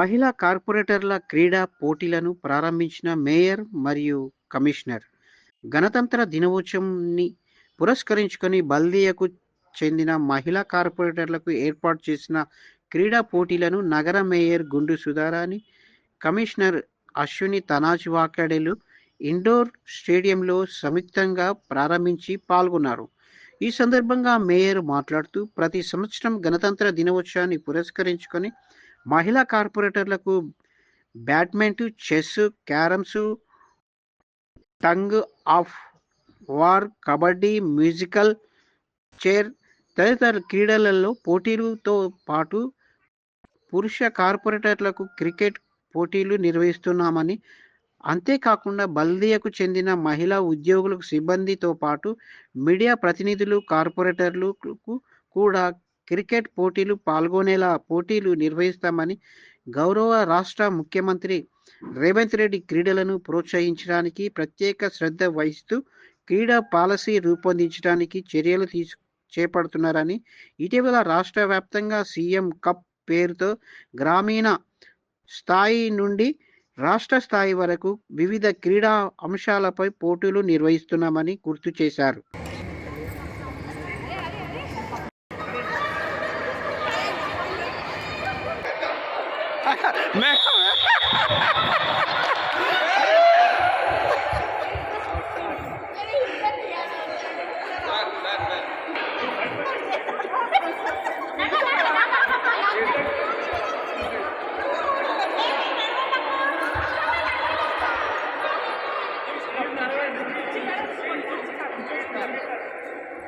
మహిళా కార్పొరేటర్ల క్రీడా పోటీలను ప్రారంభించిన మేయర్ మరియు కమిషనర్. గణతంత్ర దినోత్సవంని పురస్కరించుకొని బల్దియకు చెందిన మహిళా కార్పొరేటర్లకు ఏర్పాటు చేసిన క్రీడా పోటీలను నగర మేయర్ గుండు సుధారాణి కమిషనర్ అశ్విని తనాజ్ వాకాడేలు ఇండోర్ స్టేడియంలో సంయుక్తంగా ప్రారంభించి పాల్గొన్నారు. ఈ సందర్భంగా మేయర్ మాట్లాడుతూ ప్రతి సంవత్సరం గణతంత్ర దినోత్సవాన్ని పురస్కరించుకొని మహిళా కార్పొరేటర్లకు badminton chess carroms tug of war kabaddi musical chair తదితర క్రీడలలో పోటీలతో పాటు పురుష కార్పొరేటర్లకు క్రికెట్ పోటీలు నిర్వహిస్తున్నామని అంతేకాకుండా బల్దియకు చెందిన మహిళా ఉద్యోగులకు సిబ్బందితో పాటు మీడియా ప్రతినిధులు కార్పొరేటర్లకు కూడా క్రికెట్ పోటీలు పాల్గొనేలా పోటీలు నిర్వహిస్తామని గౌరవ రాష్ట్ర ముఖ్యమంత్రి రేవంత్ రెడ్డి క్రీడలను ప్రోత్సహించడానికి ప్రత్యేక శ్రద్ధ వహిస్తూ క్రీడా పాలసీ రూపొందించడానికి చర్యలు తీసు చేపడుతున్నారని ఇటీవల రాష్ట్ర వ్యాప్తంగా సీఎం కప్ పేరుతో గ్రామీణ స్థాయి నుండి రాష్ట్ర స్థాయి వరకు వివిధ క్రీడా అంశాలపై పోటీలు నిర్వహిస్తున్నామని గుర్తు చేశారు.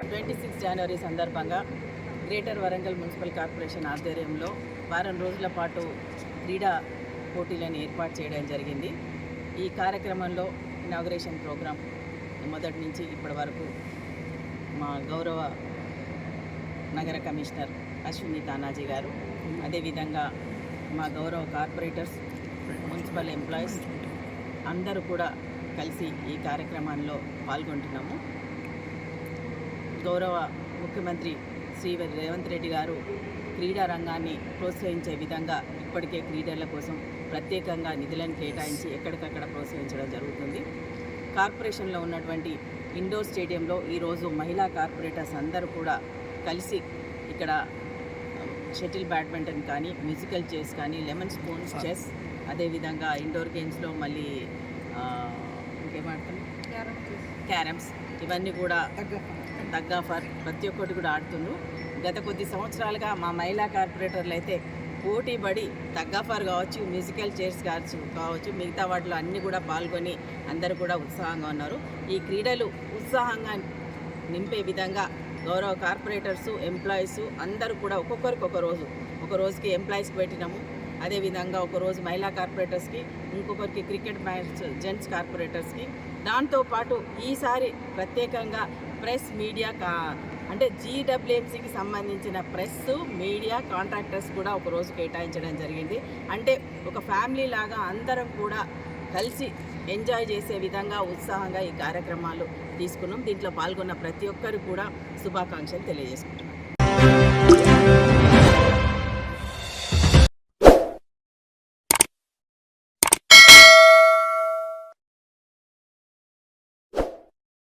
ట్వంటీ సిక్స్ జనవరి సందర్భంగా గ్రేటర్ వరంగల్ మున్సిపల్ కార్పొరేషన్ ఆధ్వర్యంలో వారం రోజుల పాటు క్రీడా పోటీలను ఏర్పాటు చేయడం జరిగింది. ఈ కార్యక్రమంలో ఇనాగ్రేషన్ ప్రోగ్రాం మొదటి నుంచి ఇప్పటి వరకు మా గౌరవ నగర కమిషనర్ అశ్విని తానాజీ గారు అదేవిధంగా మా గౌరవ కార్పొరేటర్స్ మున్సిపల్ ఎంప్లాయీస్ అందరూ కూడా కలిసి ఈ కార్యక్రమంలో పాల్గొంటున్నాము. గౌరవ ముఖ్యమంత్రి శ్రీ రేవంత్ రెడ్డి గారు క్రీడా రంగాన్ని ప్రోత్సహించే విధంగా ఇప్పటికే క్రీడల కోసం ప్రత్యేకంగా నిధులను కేటాయించి ఎక్కడికక్కడ ప్రోత్సహించడం జరుగుతుంది. కార్పొరేషన్లో ఉన్నటువంటి ఇండోర్ స్టేడియంలో ఈరోజు మహిళా కార్పొరేటర్స్ అందరూ కూడా కలిసి ఇక్కడ షటిల్ బ్యాడ్మింటన్ కానీ మ్యూజికల్ చెస్ కానీ లెమన్ స్పూన్స్ చెస్ అదేవిధంగా ఇండోర్ గేమ్స్లో మళ్ళీ ఇంకేమాడతాం క్యారమ్స్. ఇవన్నీ కూడా తగ్గాఫర్ ప్రతి ఒక్కటి కూడా ఆడుతుండ్రు. గత కొద్ది సంవత్సరాలుగా మా మహిళా కార్పొరేటర్లు అయితే పోటీ పడి తగ్గాఫర్ కావచ్చు మ్యూజికల్ చైర్స్ కావచ్చు కావచ్చు మిగతా వాటిలో అన్నీ కూడా పాల్గొని అందరూ కూడా ఉత్సాహంగా ఉన్నారు. ఈ క్రీడలు ఉత్సాహంగా నింపే విధంగా గౌరవ కార్పొరేటర్స్ ఎంప్లాయీస్ అందరూ కూడా ఒక్కొక్కరికి ఒక రోజు ఒక రోజుకి ఎంప్లాయీస్కి పెట్టినాము. అదేవిధంగా ఒక రోజు మహిళా కార్పొరేటర్స్కి ఇంకొకరికి క్రికెట్ మ్యాచ్ జెంట్స్ కార్పొరేటర్స్కి దాంతోపాటు ఈసారి ప్రత్యేకంగా ప్రెస్ మీడియా కా అంటే జీడబ్ల్యూఎంసీకి సంబంధించిన ప్రెస్ మీడియా కాంట్రాక్టర్స్ కూడా ఒక రోజు కేటాయించడం జరిగింది. అంటే ఒక ఫ్యామిలీ లాగా అందరం కూడా కలిసి ఎంజాయ్ చేసే విధంగా ఉత్సాహంగా ఈ కార్యక్రమాలు తీసుకున్నాం. దీంట్లో పాల్గొన్న ప్రతి ఒక్కరు కూడా శుభాకాంక్షలు తెలియజేసుకుంటున్నాం.